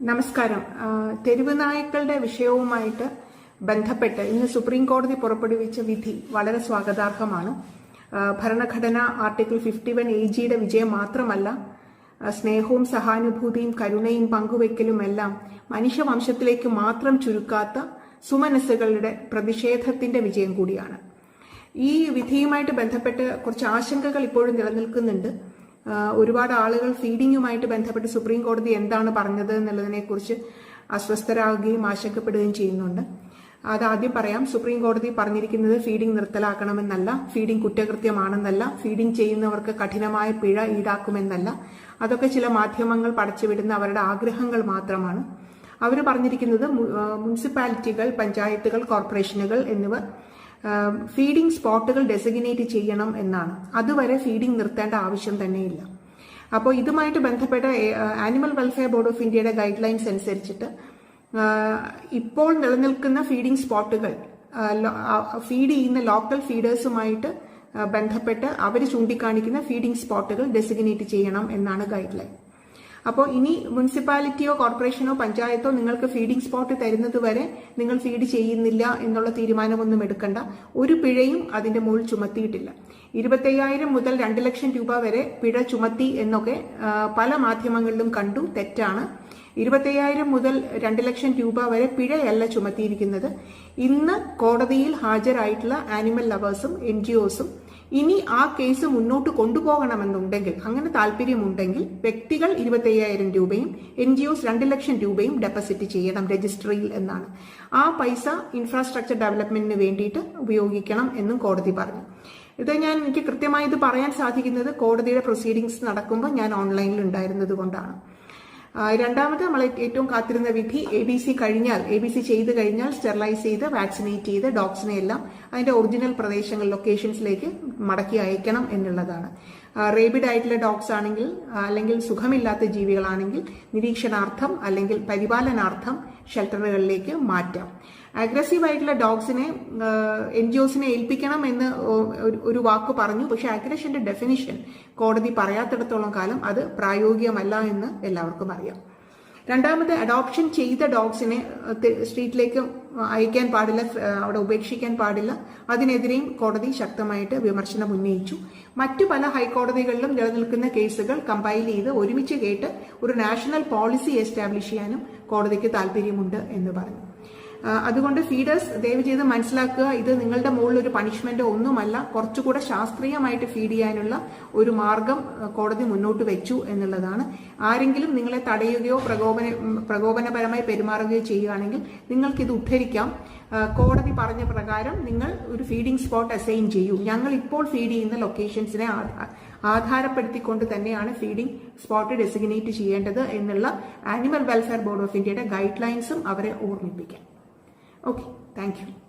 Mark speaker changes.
Speaker 1: നമസ്കാരം. തെരുവ് നായ്ക്കളുടെ വിഷയവുമായിട്ട് ബന്ധപ്പെട്ട് ഇന്ന് സുപ്രീം കോടതി പുറപ്പെടുവിച്ച വിധി വളരെ സ്വാഗതാർഹമാണ്. ഭരണഘടന ആർട്ടിക്കിൾ ഫിഫ്റ്റി വൺ എ ജിയുടെ വിജയം മാത്രമല്ല സ്നേഹവും സഹാനുഭൂതിയും കരുണയും പങ്കുവെക്കലുമെല്ലാം മനുഷ്യവംശത്തിലേക്ക് മാത്രം ചുരുക്കാത്ത സുമനസ്സുകളുടെ പ്രതിഷേധത്തിന്റെ വിജയം കൂടിയാണ്. ഈ വിധിയുമായിട്ട് ബന്ധപ്പെട്ട് കുറച്ച് ആശങ്കകൾ ഇപ്പോഴും നിലനിൽക്കുന്നുണ്ട്. ഒരുപാട് ആളുകൾ ഫീഡിങ്ങുമായിട്ട് ബന്ധപ്പെട്ട് സുപ്രീം കോടതി എന്താണ് പറഞ്ഞത് എന്നുള്ളതിനെക്കുറിച്ച് അസ്വസ്ഥരാകുകയും ആശങ്കപ്പെടുകയും ചെയ്യുന്നുണ്ട്. അതാദ്യം പറയാം സുപ്രീം കോടതി പറഞ്ഞിരിക്കുന്നത് ഫീഡിംഗ് നിർത്തലാക്കണമെന്നല്ല ഫീഡിംഗ് കുറ്റകൃത്യമാണെന്നല്ല ഫീഡിംഗ് ചെയ്യുന്നവർക്ക് കഠിനമായ പിഴ ഈടാക്കുമെന്നല്ല. അതൊക്കെ ചില മാധ്യമങ്ങൾ പടച്ചുവിടുന്ന അവരുടെ ആഗ്രഹങ്ങൾ മാത്രമാണ്. അവർ പറഞ്ഞിരിക്കുന്നത് മുനിസിപ്പാലിറ്റികൾ പഞ്ചായത്തുകൾ കോർപ്പറേഷനുകൾ എന്നിവ ഫീഡിംഗ് സ്പോട്ടുകൾ ഡെസിഗ്നേറ്റ് ചെയ്യണം എന്നാണ്. അതുവരെ ഫീഡിംഗ് നിർത്തേണ്ട ആവശ്യം തന്നെയില്ല. അപ്പോൾ ഇതുമായിട്ട് ബന്ധപ്പെട്ട ആനിമൽ വെൽഫെയർ ബോർഡ് ഓഫ് ഇന്ത്യയുടെ ഗൈഡ് ലൈൻസ് അനുസരിച്ചിട്ട് ഇപ്പോൾ നിലനിൽക്കുന്ന ഫീഡിംഗ് സ്പോട്ടുകൾ ഫീഡ് ചെയ്യുന്ന ലോക്കൽ ഫീഡേഴ്സുമായിട്ട് ബന്ധപ്പെട്ട് അവർ ചൂണ്ടിക്കാണിക്കുന്ന ഫീഡിംഗ് സ്പോട്ടുകൾ ഡെസിഗ്നേറ്റ് ചെയ്യണം എന്നാണ് ഗൈഡ് ലൈൻ അപ്പോൾ ഇനി മുനിസിപ്പാലിറ്റിയോ കോർപ്പറേഷനോ പഞ്ചായത്തോ നിങ്ങൾക്ക് ഫീഡിംഗ് സ്പോട്ട് തരുന്നത് വരെ നിങ്ങൾ ഫീഡ് ചെയ്യുന്നില്ല എന്നുള്ള തീരുമാനമൊന്നും എടുക്കണ്ട. ഒരു പിഴയും അതിന്റെ മുകളിൽ ചുമത്തിയിട്ടില്ല. ഇരുപത്തയ്യായിരം മുതൽ രണ്ട് ലക്ഷം രൂപ വരെ പിഴ ചുമത്തി എന്നൊക്കെ പല മാധ്യമങ്ങളിലും കണ്ടു. തെറ്റാണ്. ഇരുപത്തയ്യായിരം മുതൽ രണ്ട് ലക്ഷം രൂപ വരെ പിഴയല്ല ചുമത്തിയിരിക്കുന്നത്. ഇന്ന് കോടതിയിൽ ഹാജരായിട്ടുള്ള ആനിമൽ ലവേഴ്സും എൻ ജി ഒസും ഇനി ആ കേസ് മുന്നോട്ട് കൊണ്ടുപോകണമെന്നുണ്ടെങ്കിൽ അങ്ങനെ താല്പര്യമുണ്ടെങ്കിൽ വ്യക്തികൾ ഇരുപത്തയ്യായിരം രൂപയും എൻ ജി ഒസ് രണ്ട് ലക്ഷം രൂപയും ഡെപ്പോസിറ്റ് ചെയ്യണം രജിസ്ട്രിയിൽ എന്നാണ്. ആ പൈസ ഇൻഫ്രാസ്ട്രക്ചർ ഡെവലപ്മെന്റിന് വേണ്ടിയിട്ട് ഉപയോഗിക്കണം എന്നും കോടതി പറഞ്ഞു. ഇത് ഞാൻ എനിക്ക് കൃത്യമായി ഇത് പറയാൻ സാധിക്കുന്നത് കോടതിയുടെ പ്രൊസീഡിങ്സ് നടക്കുമ്പോൾ ഞാൻ ഓൺലൈനിൽ ഉണ്ടായിരുന്നത് കൊണ്ടാണ്. രണ്ടാമത് നമ്മൾ ഏറ്റവും കാത്തിരുന്ന വിധി എ ബി സി കഴിഞ്ഞാൽ എ ബി സി ചെയ്ത് കഴിഞ്ഞാൽ സ്റ്റെറിലൈസ് ചെയ്ത് വാക്സിനേറ്റ് ചെയ്ത് ഡോഗ്സിനെ എല്ലാം അതിന്റെ ഒറിജിനൽ പ്രദേശങ്ങൾ ലൊക്കേഷൻസിലേക്ക് മടക്കി അയക്കണം എന്നുള്ളതാണ്. റേബിഡ് ആയിട്ടുള്ള ഡോഗ്സ് ആണെങ്കിൽ അല്ലെങ്കിൽ സുഖമില്ലാത്ത ജീവികളാണെങ്കിൽ നിരീക്ഷണാർത്ഥം അല്ലെങ്കിൽ പരിപാലനാർത്ഥം ഷെൽട്ടറുകളിലേക്ക് മാറ്റാം. അഗ്രസീവ് ആയിട്ടുള്ള ഡോഗ്സിനെ എൻ ജി ഒസിനെ ഏൽപ്പിക്കണം എന്ന് ഒരു- വാക്ക് പറഞ്ഞു. പക്ഷെ അഗ്രഷന്റെ ഡെഫിനിഷൻ കോടതി പറയാത്തിടത്തോളം കാലം അത് പ്രായോഗികമല്ല എന്ന് എല്ലാവർക്കും അറിയാം. രണ്ടാമത് അഡോപ്ഷൻ ചെയ്ത ഡോഗ്സിനെ സ്ട്രീറ്റിലേക്ക് അയക്കാൻ പാടില്ല അവിടെ ഉപേക്ഷിക്കാൻ പാടില്ല. അതിനെതിരെയും കോടതി ശക്തമായിട്ട് വിമർശനം ഉന്നയിച്ചു. മറ്റു പല ഹൈക്കോടതികളിലും നിലനിൽക്കുന്ന കേസുകൾ കമ്പൈൽ ചെയ്ത് ഒരുമിച്ച് കേട്ട് ഒരു നാഷണൽ പോളിസി എസ്റ്റാബ്ലിഷ് ചെയ്യാനും കോടതിക്ക് താല്പര്യമുണ്ട് എന്ന് പറഞ്ഞു. അതുകൊണ്ട് ഫീഡേഴ്സ് ദയവ് ചെയ്ത് മനസ്സിലാക്കുക ഇത് നിങ്ങളുടെ മുകളിൽ ഒരു പണിഷ്മെന്റ് ഒന്നുമല്ല. കുറച്ചുകൂടെ ശാസ്ത്രീയമായിട്ട് ഫീഡ് ചെയ്യാനുള്ള ഒരു മാർഗം കോടതി മുന്നോട്ട് വെച്ചു എന്നുള്ളതാണ്. ആരെങ്കിലും നിങ്ങളെ തടയുകയോ പ്രകോപന പ്രകോപനപരമായി പെരുമാറുകയോ ചെയ്യുകയാണെങ്കിൽ നിങ്ങൾക്ക് ഇത് ഉദ്ധരിക്കാം കോടതി പറഞ്ഞ പ്രകാരം നിങ്ങൾ ഒരു ഫീഡിംഗ് സ്പോട്ട് അസൈൻ ചെയ്യൂ. ഞങ്ങൾ ഇപ്പോൾ ഫീഡ് ചെയ്യുന്ന ലൊക്കേഷൻസിനെ ആധാരപ്പെടുത്തിക്കൊണ്ട് തന്നെയാണ് ഫീഡിംഗ് സ്പോട്ട് ഡെസിഗ്നേറ്റ് ചെയ്യേണ്ടത് എന്നുള്ള ആനിമൽ വെൽഫെയർ ബോർഡ് ഓഫ് ഇന്ത്യയുടെ ഗൈഡ് ലൈൻസും അവരെ ഓർമ്മിപ്പിക്കാം Okay, thank you.